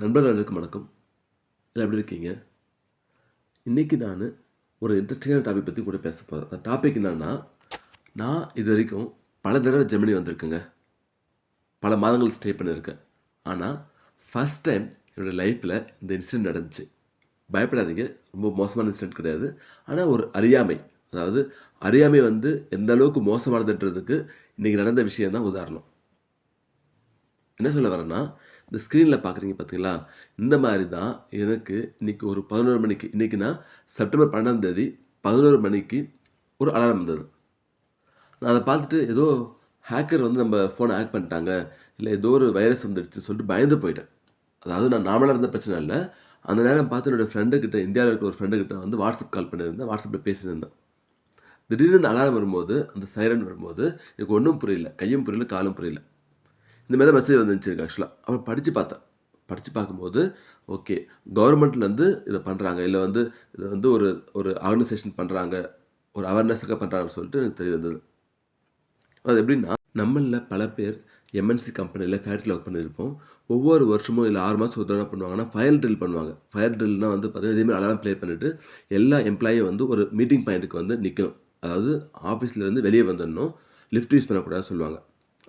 நண்பர்கள் அனைவருக்கும் வணக்கம். இல்லை எப்படி இருக்கீங்க? இன்றைக்கி நான் ஒரு இன்ட்ரெஸ்டிங்கான டாபிக் பற்றி கூட பேச போகிறேன் அந்த டாபிக் என்னென்னா நான் இது வரைக்கும் பல தடவை ஜெர்மனி வந்திருக்கேங்க. பல மாதங்கள் ஸ்டே பண்ணியிருக்கேன். ஆனால் ஃபஸ்ட் டைம் என்னோடய லைஃப்பில் இந்த இன்சிடென்ட் நடந்துச்சு. பயப்படாதீங்க ரொம்ப மோசமான இன்சிடென்ட் கிடையாது. ஆனால் ஒரு அறியாமை அதாவது அறியாமை வந்து எந்த அளவுக்கு மோசமானதுன்றதுக்கு இன்றைக்கி நடந்த விஷயம் தான் உதாரணம். என்ன சொல்ல வரேன்னா இந்த ஸ்க்ரீனில் பார்க்குறீங்க பார்த்தீங்களா இந்த மாதிரி தான் எனக்கு இன்றைக்கி ஒரு பதினோரு மணிக்கு இன்றைக்கி நான் செப்டம்பர் பன்னெண்டாம் தேதி பதினோரு மணிக்கு ஒரு அலாரம் வந்தது. நான் அதை பார்த்துட்டு ஏதோ ஹேக்கர் வந்து நம்ம ஃபோனை ஹேக் பண்ணிட்டாங்க இல்லை ஏதோ ஒரு வைரஸ் வந்துடுச்சு சொல்லிட்டு பயந்து போயிட்டேன். அதாவது நான் நார்மலாக இருந்த பிரச்சனை இல்லை. அந்த நேரம் பார்த்து என்னோடய ஃப்ரெண்டுக்கிட்ட இந்தியாவில் இருக்கிற ஒரு ஃப்ரெண்டுக்கிட்ட வந்து வாட்ஸ்அப் கால் பண்ணியிருந்தேன் வாட்ஸ்அப்பில் பேசியிருந்தேன். திடீர்னு அந்த அலாரம் வரும்போது அந்த சைரன் வரும்போது எனக்கு ஒன்றும் புரியல கையும் புரியல காலும் புரியல. இந்த மாதிரி தான் மெசேஜ் வந்துச்சு ஆக்சுவலாக அப்புறம் படித்து பார்த்தேன். படித்து பார்க்கும்போது ஓகே கவர்மெண்ட்லேருந்து இதை பண்ணுறாங்க இல்லை வந்து இதை வந்து ஒரு ஒரு ஆர்கனைசேஷன் பண்ணுறாங்க ஒரு அவேர்னஸுக்காக பண்ணுறாங்கன்னு சொல்லிட்டு எனக்கு தெரிய வந்தது. அது எப்படின்னா நம்மளில் பல பேர் எம்என்சி கம்பெனியில் ஃபேக்ட்ரியில் ஒர்க் பண்ணியிருப்போம். ஒவ்வொரு வருஷமும் இல்லை ஆறு மாதம் ஒரு தடவை பண்ணுவாங்கன்னா ஃபயர் ட்ரில் பண்ணுவாங்க. ஃபயர் ட்ரில்னால் வந்து பார்த்தீங்கன்னா இதேமாதிரி அலாரம் ப்ளே பண்ணிவிட்டு எல்லா எம்ப்ளாயும் வந்து ஒரு மீட்டிங் பாயிண்ட்டுக்கு வந்து நிற்கணும் அதாவது ஆஃபீஸ்லேருந்து வெளியே வந்துடணும். லிஃப்ட் யூஸ் பண்ணக்கூடாதுன்னு சொல்லுவாங்க.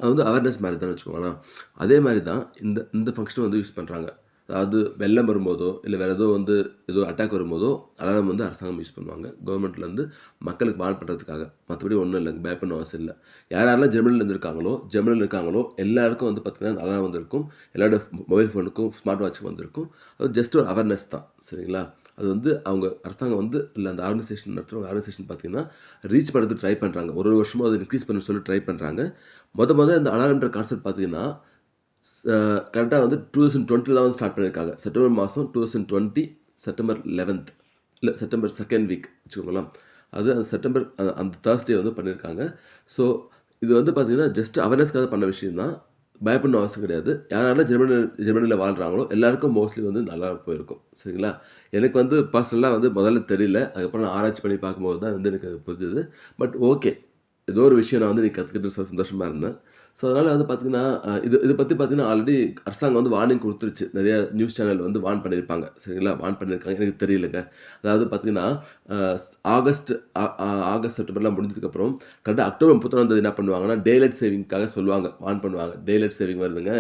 அது வந்து அவேர்னஸ் மாதிரி தான் வச்சுக்கோங்களேன். அதே மாதிரி தான் இந்த இந்த ஃபங்க்ஷன் வந்து யூஸ் பண்ணுறாங்க அதாவது வெள்ளம் வரும்போதோ இல்லை வேறு ஏதோ வந்து ஏதோ அட்டாக் வரும்போதோ அலாரம் வந்து அரசாங்கம் யூஸ் பண்ணுவாங்க. கவர்மெண்ட்லேருந்து மக்களுக்கு வான் பண்ணுறதுக்காக மற்றபடி ஒன்றும் இல்லைங்க பயப்படணும் அவசியம் இல்லை. யார் யாரெல்லாம் ஜெர்மனியில் இருந்திருக்காங்களோ ஜெர்மனியில் இருக்காங்களோ எல்லாருக்கும் வந்து பார்த்திங்கன்னா அலாரம் வந்திருக்கும். எல்லாரோட மொபைல் ஃபோனுக்கும் ஸ்மார்ட் வாட்சுக்கும் வந்திருக்கும். அது ஜஸ்ட் ஒரு அவேர்னஸ் தான். சரிங்களா? அது வந்து அவங்க அரசாங்கம் வந்து இல்லை அந்த ஆர்கனைசேஷன் நடத்துகிற ஆர்கனைசேஷன் பார்த்திங்கன்னா ரீச் பண்ணுறதுக்கு ட்ரை பண்ணுறாங்க ஒரு ஒரு வருஷமும் அதை இன்க்ரீஸ் பண்ண சொல்லி ட்ரை பண்ணுறாங்க மொத மொதல் இந்த அலாரம்ன்ற கான்செப்ட் பார்த்திங்கன்னா கரெக்டாக வந்து டூ தௌசண்ட் டுவெண்ட்டியில் வந்து ஸ்டார்ட் பண்ணியிருக்காங்க செப்டம்பர் மாதம் two thousand twenty September eleventh இல்லை செப்டம்பர் செகண்ட் வீக் வச்சுக்கோங்களேன். அது அந்த செப்டம்பர் அந்த தேர்ஸ்டே வந்து பண்ணியிருக்காங்க ஸோ இது வந்து பார்த்திங்கன்னா ஜஸ்ட் அவேர்னஸ்க்காக பண்ண விஷயம் தான் பயப்படணும் அவசியம் கிடையாது. யாரெல்லாம் ஜெர்மனி ஜெர்மனியில் வாழ்கிறாங்களோ எல்லாருக்கும் மோஸ்ட்லி வந்து நல்லா போயிருக்கும். சரிங்களா? எனக்கு வந்து பர்சனலாக வந்து முதல்ல தெரியல. அதுக்கப்புறம் நான் ஆராய்ச்சி பண்ணி பார்க்கும்போது தான் வந்து எனக்கு அது புரிஞ்சுது. பட் ஓகே ஏதோ ஒரு விஷயம் நான் வந்து நீ கற்றுக்கிட்டு சந்தோஷமாக இருந்தேன். ஸோ அதனால் வந்து பார்த்திங்கன்னா இது இதை பற்றி பார்த்திங்கன்னா ஆல்ரெடி அரசாங்கம் வந்து வார்னிங் கொடுத்துருச்சு. நிறைய நியூஸ் சேனல் வந்து வார்ன் பண்ணியிருப்பாங்க. சரிங்களா? வார்ன் பண்ணியிருக்காங்க. எனக்கு தெரியலங்க. அதாவது பார்த்திங்கன்னா ஆகஸ்ட் ஆகஸ்ட் செப்டம்பர்லாம் முடிஞ்சதுக்கப்புறம் கரெக்டாக அக்டோபர் முப்பத்தொன்னாந்தேதி என்ன பண்ணுவாங்கன்னா டேலைட் சேவிங்க்காக சொல்லுவாங்க. வார்ன் பண்ணுவாங்க. டேலைட் சேவிங் வருதுங்க.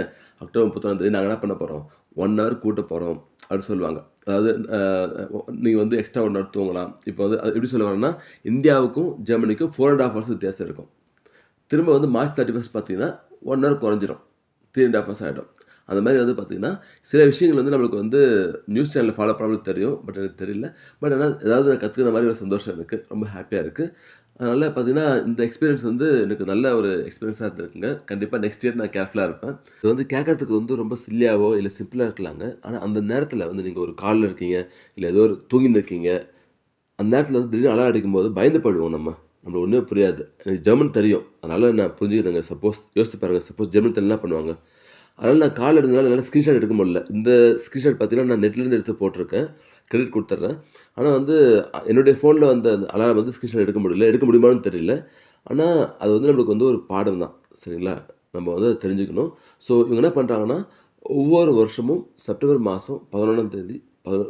அக்டோபர் முப்பத்தொன்னாந்தேதி நாங்கள் என்ன பண்ண போகிறோம் ஒன் ஹவர் கூட்ட போகிறோம் அப்படின்னு சொல்லுவாங்க. அதாவது நீங்கள் வந்து எக்ஸ்ட்ரா ஒன் ஹவர் தூங்கலாம். இப்போ வந்து அது எப்படி சொல்ல வரேன்னா இந்தியாவுக்கும் ஜெர்மனிக்கும் ஃபோர் அண்ட் ஹாஃப் ஹவர்ஸ் வித்தியாசம் இருக்கும். திரும்ப வந்து மார்ச் தேர்ட்டி ஃபஸ்ட் பார்த்தீங்கன்னா ஒன் ஹவர் குறைஞ்சிரும். த்ரீ அண்ட் ஹாஃப் ஹவர்ஸ் ஆகிடும் அந்த மாதிரி வந்து பார்த்திங்கன்னா சில விஷயங்கள் வந்து நம்மளுக்கு வந்து நியூஸ் சேனலில் ஃபாலோ பண்ணாமல் தெரியும் பட் எனக்கு தெரியல. பட் ஆனால் ஏதாவது நான் கற்றுக்கிற மாதிரி ஒரு சந்தோஷம் எனக்கு ரொம்ப ஹாப்பியாக இருக்குது அதனால் பார்த்திங்கன்னா இந்த எக்ஸ்பீரியன்ஸ் வந்து எனக்கு நல்ல ஒரு எக்ஸ்பீரியன்ஸாக இருந்திருக்குங்க. கண்டிப்பாக நெக்ஸ்ட் இயர் நான் கேர்ஃபுல்லாக இருப்பேன். இது வந்து கேட்கறதுக்கு வந்து ரொம்ப சில்லியாவோ இல்லை சிம்பிளாக இருக்கலாங்க. ஆனால் அந்த நேரத்தில் வந்து நீங்கள் ஒரு காலில் இருக்கீங்க இல்லை ஏதோ ஒரு தூங்கின்னு இருக்கீங்க அந்த நேரத்தில் வந்து திடீர்னு அலாரம் அடிக்கும்போது பயந்து போயிடுவோம் நம்ம. நம்மளுக்கு ஒன்றுமே புரியாது. எனக்கு ஜெர்மன் தெரியும். அதனால் நான் புரிஞ்சுக்கிறேங்க. சப்போஸ் யோசித்து பாருங்கள் சப்போஸ் ஜெர்மன் தெரியல பண்ணுவாங்க? அதனால் நான் கால் இருந்தனால என்னால் ஸ்க்ரீன்ஷாட் எடுக்க முடியல. இந்த ஸ்க்ரீன்ஷாட் பார்த்தீங்கன்னா நான் நெட்லேருந்து எடுத்து போட்டிருக்கேன். கிரெடிட் கொடுத்துட்றேன். ஆனால் வந்து என்னுடைய ஃபோனில் வந்த அந்த அலாரம் வந்து ஸ்க்ரீன்ஷாட் எடுக்க முடியல. எடுக்க முடியுமான்னு தெரியல. ஆனால் அது வந்து நம்மளுக்கு வந்து ஒரு பாடம் தான். சரிங்களா? நம்ம வந்து அதை தெரிஞ்சுக்கணும். ஸோ இவங்க என்ன பண்ணுறாங்கன்னா ஒவ்வொரு வருஷமும் செப்டம்பர் மாதம் பதினொன்றாம் தேதி பதினொ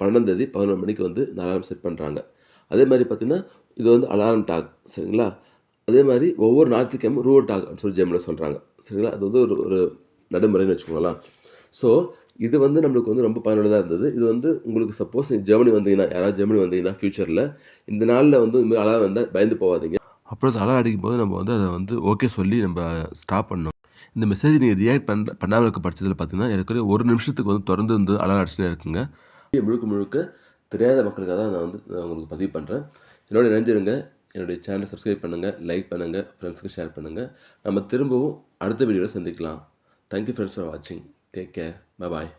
பன்னெண்டாம் தேதி பதினொன்று மணிக்கு வந்து இந்த அலாரம் செட் பண்ணுறாங்க அதே மாதிரி பார்த்திங்கன்னா இது வந்து அலாரம் டாக் சரிங்களா? அதே மாதிரி ஒவ்வொரு ஞாயிற்றுக்கிழமை ரூவர் டாக் அப்படின்னு சொல்லி ஜெமில் சொல்கிறாங்க சரிங்களா? அது வந்து ஒரு ஒரு நடைமுறைன்னு வச்சுக்கோங்களேன். ஸோ இது வந்து நம்மளுக்கு வந்து ரொம்ப பயனுள்ளதாக இருந்தது. இது வந்து உங்களுக்கு சப்போஸ் நீங்கள் ஜெர்மனி வந்தீங்கன்னா யாராவது ஜெர்மனி வந்தீங்கன்னா ஃப்யூச்சரில் இந்த நாளில் வந்து இதுமாதிரி அழகாக வந்தால் பயந்து போகாதீங்க. அப்புறம் அது அழகாக அடிக்கும் போது நம்ம வந்து அதை வந்து ஓகே சொல்லி நம்ம ஸ்டாப் பண்ணணும். இந்த மெசேஜ் நீங்கள் ரியாக்ட் பண்ண பண்ணாமல் இருக்க பட்சத்தில் பார்த்தீங்கன்னா எனக்கு ஒரு நிமிஷத்துக்கு வந்து தொடர்ந்து வந்து அழகாக அடிச்சுனே இருக்குங்க. முழுக்க முழுக்க தெரியாத மக்களுக்காக தான் நான் வந்து நான் உங்களுக்கு பதிவு பண்ணுறேன் என்னோட இணைஞ்சிருங்க. என்னுடைய சேனலை சப்ஸ்கிரைப் பண்ணுங்கள் லைக் பண்ணுங்கள் ஃப்ரெண்ட்ஸுக்கு ஷேர் பண்ணுங்கள் நம்ம திரும்பவும் அடுத்த வீடியோவில் சந்திக்கலாம். Thank you friends for watching. Take care. Bye bye.